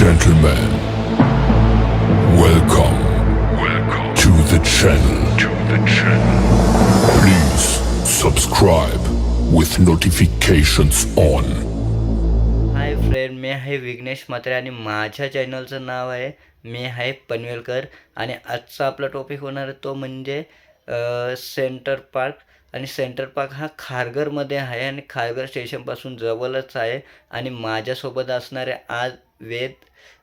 gentlemen, welcome, welcome to the channel. To the channel. Please subscribe with notifications on. Hi friend मी आहे विघ्नेश म्हात्रे आणि माझ्या चॅनलचं नाव आहे मी आहे पनवेलकर आणि आजचा आपला टॉपिक होणार आहे तो म्हणजे सेंटर पार्क आणि सेंटर पार्क हा खारघरमध्ये आहे आणि खारघर स्टेशनपासून जवळच आहे आणि माझ्यासोबत असणारे आज वेद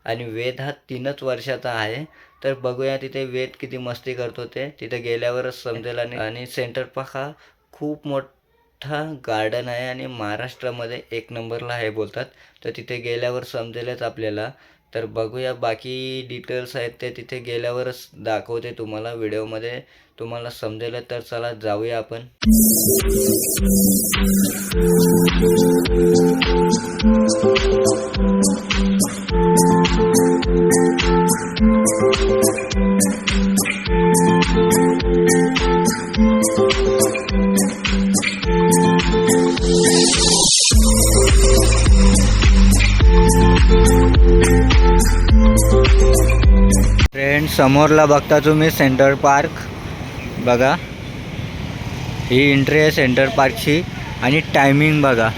आणि वेद हा तीनच वर्षाचा आहे. तर बघूया तिथे वेद किती मस्ती करतो ते तिथे गेल्यावरच समजेल आणि आणि सेंटर पार्क हा खूप मोठा गार्डन आहे आणि महाराष्ट्रामध्ये एक नंबरला आहे बोलतात. तर तिथे गेल्यावर समजेलच आपल्याला. तर बघूया बाकी डिटेल्स आहेत ते तिथे गेल्यावरच दाखवते तुम्हाला व्हिडिओमध्ये. तुम्हाला समजेल तर चला जाऊया आपण. फ्रेंड समोरला बघता तुम्ही सेंटर पार्क बघा. ही एंट्री आहे सेंटर पार्कची आणि टायमिंग बघा.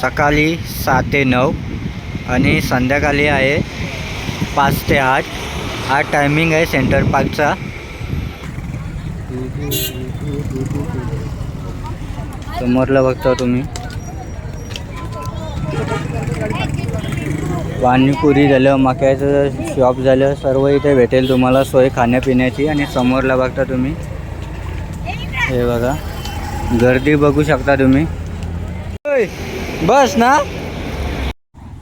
सकाळी सात ते नऊ आणि संध्याकाळी आहे पाच ते आठ. हा टायमिंग आहे सेंटर पार्कचा समोरला बघता तुम्ही. पाणीपुरी झालं मक्याचं शॉप झालं सर्व इथे भेटेल तुम्हाला सोय खाण्यापिण्याची आणि समोरला बघता तुम्ही. हे बघा. गर्दी बघू शकता तुम्ही. बस ना?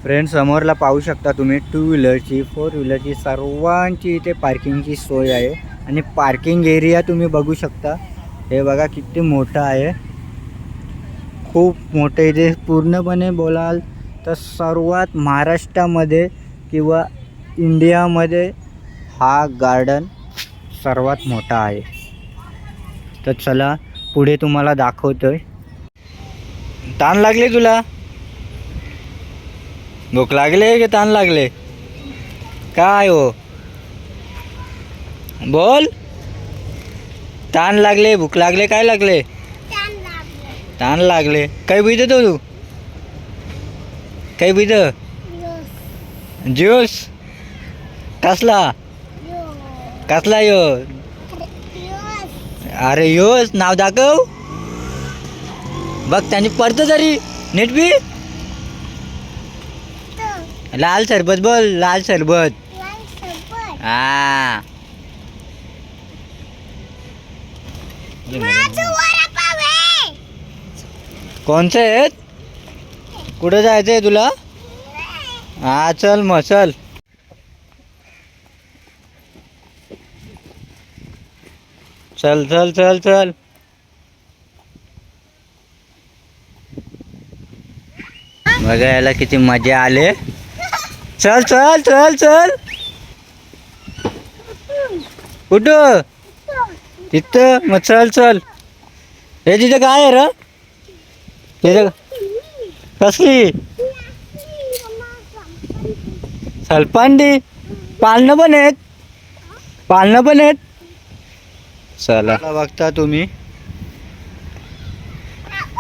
फ्रेंड समोरला पाहू शकता तुम्ही टू व्हीलरची फोर व्हीलरची सर्वांची इथे पार्किंगची सोय आहे. आणि पार्किंग एरिया तुम्ही बघू शकता. हे बघा किती मोठं आहे. खूप मोठं इथे पूर्णपणे बोलाल तर सर्वात महाराष्ट्रामध्ये किंवा इंडियामध्ये हा गार्डन सर्वात मोठा आहे. तर चला पुढे तुम्हाला दाखवतो आहे ताण लागले तुला? भूक लागले की ताण लागले? काय हो? बोल. ताण लागले भूक लागले काय लागले? ताण लागले. काय पितो तो? तू काय पितो? ज्यूस. कसला? कसला यो? अरे योच नाव दाखव. बघ त्यांनी पडतं तरी. नीट बी. लाल सरबत बोल लाल सरबत. हा. कोणचे आहेत कुठं जायचं आहे तुला? हा चल मग चल. चल चल चल चल. बघा याला किती मजा आले. चल चल चल चल. कुठं तिथं मग चल चल. हे तिथं काय आहे र? तिथं कसली? सलपांडी. पालणं पण आहेत. पालणं पण आहेत. चला. बघता तुम्ही.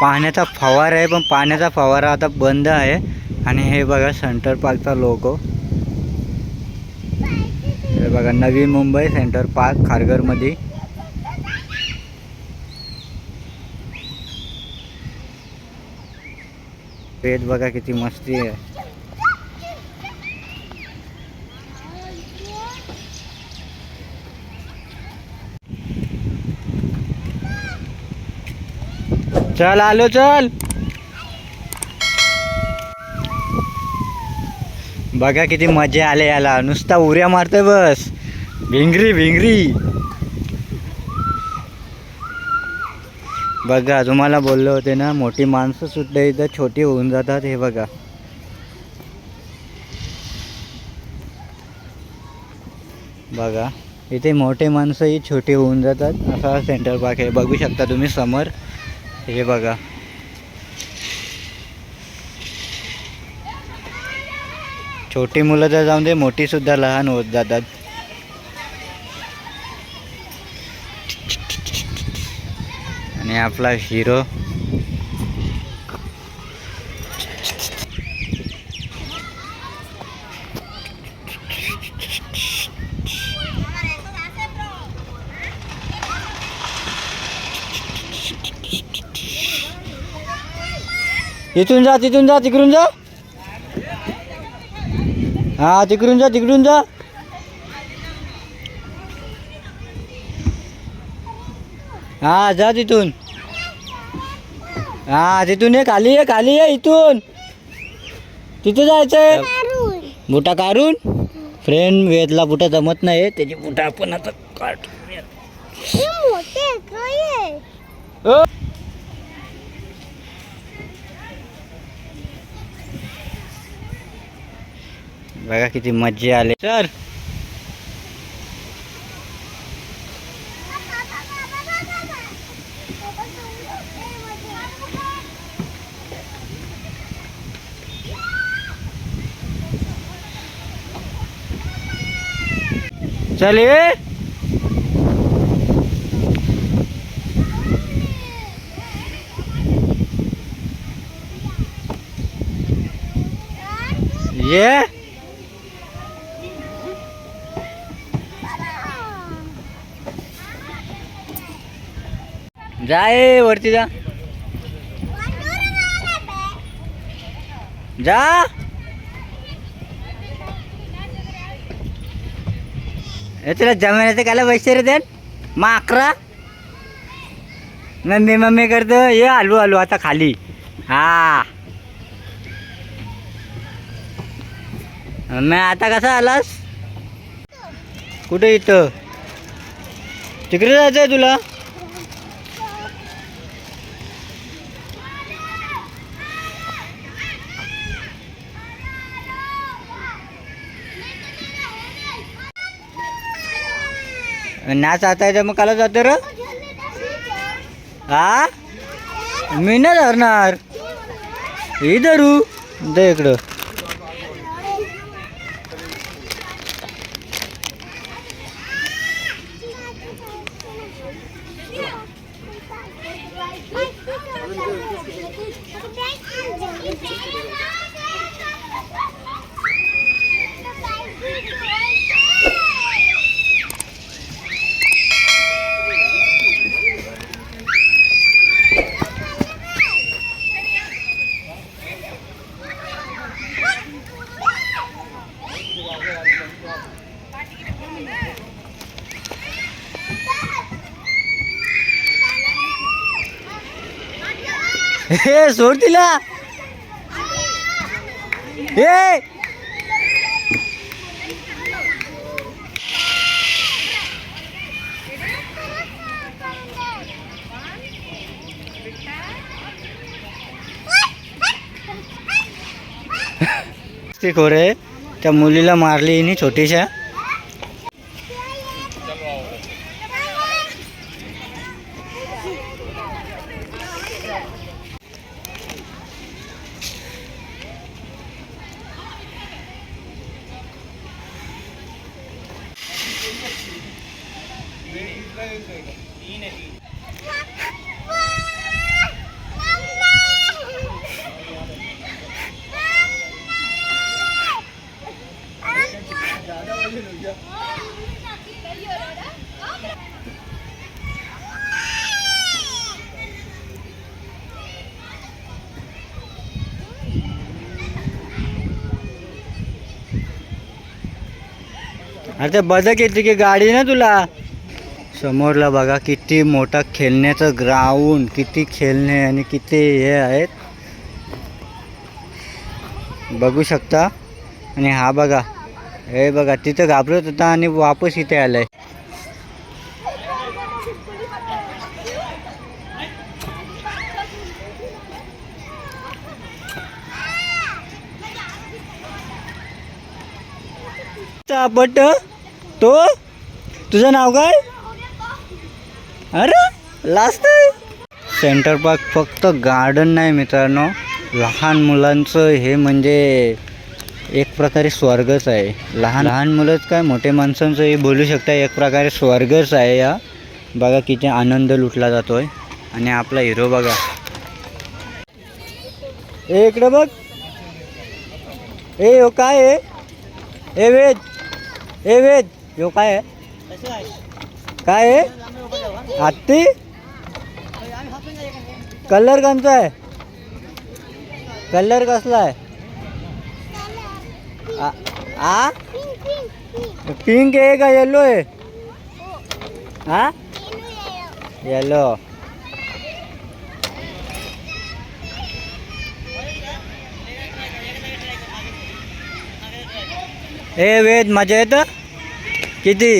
पाण्याचा फवारा आहे पण पाण्याचा फवारा आता बंद आहे. आणि हे बघा सेंटर पार्कचा लोगो हे बघा नवी मुंबई सेंटर पार्क खारघरमध्ये पेट बघा किती मस्ती आहे. चल आलो चल. बघा किती मजा आले याला. नुसता उऱ्या मारतोय बस. भिंगरी भिंगरी. बघा तुम्हाला बोललो होते ना मोठी माणसं सुद्धा इथं छोटी होऊन जातात हे बघा. बघा इथे मोठे माणसंही छोटे होऊन जातात. असा सेंटर पार्क आहे. बघू शकता तुम्ही समोर. हे बघा. छोटी मुलं तर जाऊन दे मोठी सुद्धा लहान होत जातात. आणि आपला हिरो इथून जा तिथून जा तिकडून जा. हा तिकडून जा तिकडून जा. हा जा तिथून. हा तिथून ये खाली ये खाली ये इथून. तिथे जायचंय. बुटा काढून. फ्रेंड वेदला बुटा जमत नाही त्याची बुटा आपण आता काढ. बघा किती मज्जा आले. सर चल ये. ये. जा वरती जा. जा. तुला जमिनीचं कायला पैसे रे देन? माकरा मम्मी मम्मी करतो. ये आलू आलू आता खाली. हा. मग आता कसा आलास? कुठे इथं? तिकडे जायचं आहे तुला? नाच आता येतं मग काला जातो र? हा मी नाही धरणार ही धरू दे इकडं. हे सोड तिला. हे. खोरे त्या मुलीला मारली हिने छोटीशा. अरे ते बदक येते की गाडी ना तुला. समोरला बघा किती मोठा खेळण्याचं ग्राउंड किती खेळणे आणि किती हे आहेत. बघू शकता. आणि हा बघा. हे बघा तिथं घाबरत होता आणि वापस इथे आलाय. बट तो? तुझं नाव काय? अरे लास्ट सेंटर पार्क फक्त गार्डन नाही मित्रांनो. लहान मुलांचं हे म्हणजे प्रकारे स्वर्गच आहे. लहान लहान मुलंच काय मोठे माणसांचंही बोलू शकता एक प्रकारे स्वर्गच आहे या. बघा किती आनंद लुटला जातोय. आणि आपला हिरो बघा. ए इकडं बघ. ए यो काय आहे? ए वेद. ए वेद. यो काय आहे? काय आहे? हत्ती? कलर कोणता आहे? कलर कसला आहे? आ- आ? पिंक आहे का येलो आहे. हा येलो ए वेद मजा येतं? किती?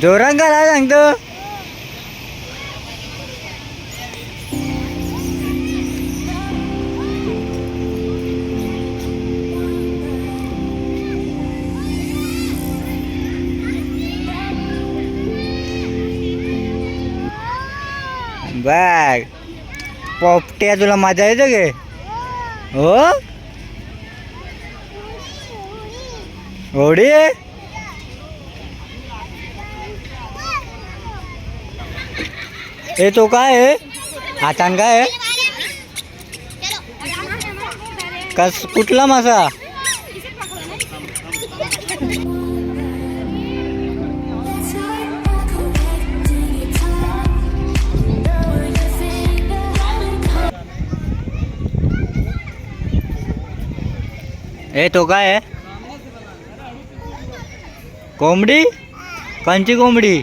जोरांग काय सांगतो? बॅग पोपट्या तुला मजा येतं गे. हो? होडी ए तो काय आहे? हातान काय आहे? कस कुठला मासा? ए तो काय आहे? कोंबडी? कंची कोंबडी?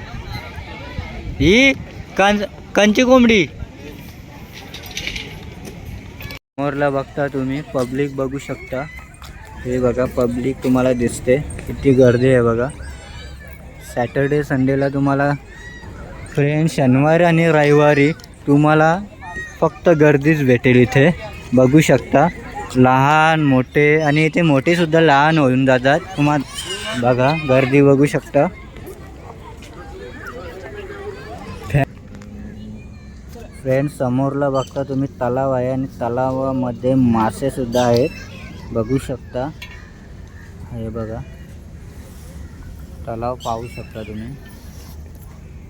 ही कंच कंची कोंबडी? समोरला बघता तुम्ही पब्लिक बघू शकता. हे बघा पब्लिक तुम्हाला दिसते. किती गर्दी आहे बघा. सॅटर्डे संडेला तुम्हाला फ्रेंड शनिवारी आणि रविवारी तुम्हाला फक्त गर्दीच भेटेल इथे. बघू शकता. लहान मोठे आणि इथे मोठेसुद्धा लहान होऊन जातात. तुम्हाला बघा गर्दी बघू शकता. फ्रेंड समोरला बघता तुम्ही तलाव आहे आणि तलावामध्ये मासे सुद्धा आहेत. बघू शकता. हे बघा. तलाव पाहू शकता तुम्ही.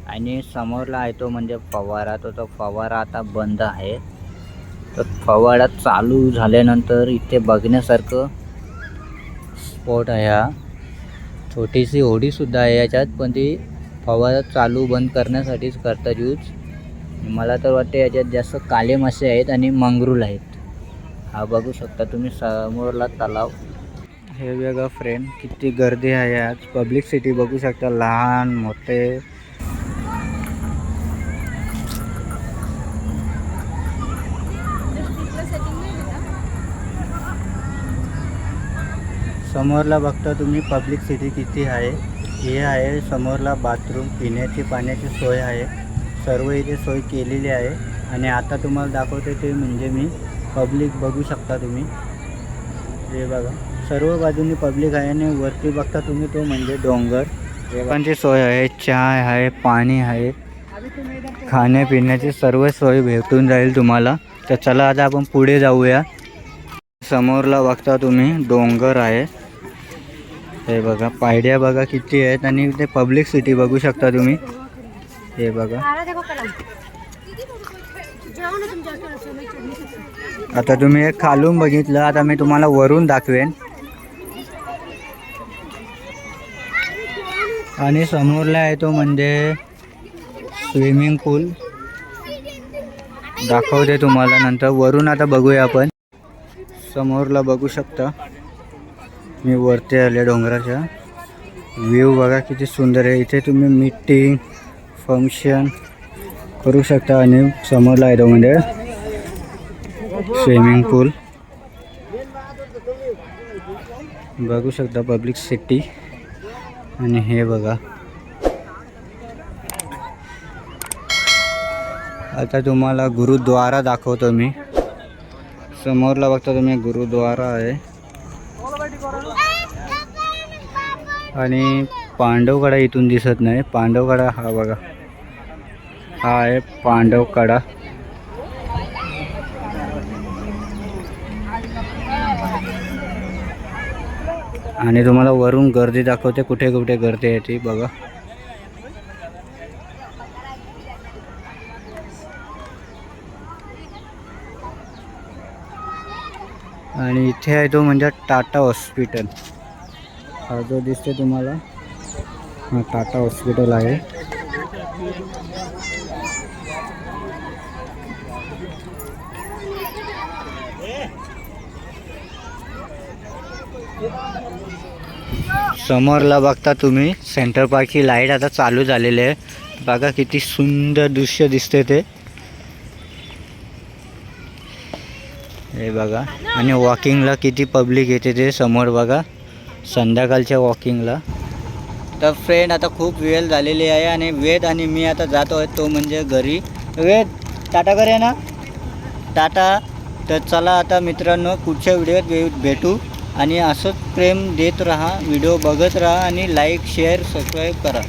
आणि समोरला आहे तो म्हणजे फवारा. तो तो फवारा आता बंद आहे. तर फवारा चालू झाल्यानंतर इथे बघण्यासारखं स्पॉट आहे हा. छोटीशी होडीसुद्धा आहे याच्यात पण ती फवारा चालू बंद करण्यासाठीच करतात यूज मला तर वाटते याच्यात जास्त काले मासे आहेत आणि मंगरूल आहेत. हा बघू शकता तुम्ही समोरला तलाव. हे वेगळं फ्रेंड किती गर्दी आहे आज. पब्लिक सिटी बघू शकता लहान मोठे. समोरला बघता तुम्ही पब्लिक सिटी किती आहे? हे आहे समोरला बाथरूम पिण्याची पाण्याची सोय आहे. सर्व इथे सोय केलेली आहे. आणि आता तुम्हाला दाखवते ते म्हणजे मी पब्लिक बघू शकता तुम्ही. हे बघा. सर्व बाजूनी पब्लिक आहे आणि वरती बघता तुम्ही तो म्हणजे डोंगर. लोकांची सोय आहे चहा आहे पाणी आहे. खाण्यापिण्याची सर्व सोय भेटून जाईल तुम्हाला. तर चला आता आपण पुढे जाऊया. समोरला बघता तुम्ही डोंगर आहे. हे बघा पायड्या बघा किती आहेत आणि ते पब्लिक सिटी बघू शकता तुम्ही. हे बघा. आता तुम्ही एक खालून बघितलं आता मी तुम्हाला वरून दाखवेन. आणि समोरला आहे तो म्हणजे स्विमिंग पूल दाखवते तुम्हाला नंतर. वरून आता बघूया आपण. समोरला बघू शकता. मी वरती आले डोंगराच्या. व्ह्यू बघा किती सुंदर आहे. इथे तुम्ही मीटिंग फंक्शन करू शकता आणि समोरला आहे तो म्हणजे स्विमिंग पूल बघू शकता पब्लिक सिटी आणि हे बघा. आता तुम्हाला गुरुद्वारा दाखवतो मी. समोरला बघता तुम्ही गुरुद्वारा आहे. आणि पांडवकडा इथून दिसत नाही. पांडवकडा हा बघा. हा आहे पांडव कडा आणि तुम्हाला वरून गर्दी दाखवते कुठे कुठे गर्दी आहे ती बघा. आणि इथे आहे तो म्हणजे टाटा हॉस्पिटल. हा जो दिसते तुम्हाला हा टाटा हॉस्पिटल आहे. समोरला बघता तुम्ही सेंटर पार्कची लाइट आता चालू झालेली आहे. बघा किती सुंदर दृश्य दिसते ते. हे बघा आणि वॉकिंगला किती पब्लिक येते ते समोर बघा. संध्याकाळच्या वॉकिंगला. तर फ्रेंड आता खूप वेळ झालेली आहे आणि वेद आणि मी आता जातो आहे तो म्हणजे घरी. वेद टाटा करे ना? टाटा. तर चला आता मित्रांनो पुढच्या व्हिडिओत भे भेटू. आणि असंच प्रेम देत राहा व्हिडिओ बघत राहा आणि लाईक शेअर सबस्क्राईब करा.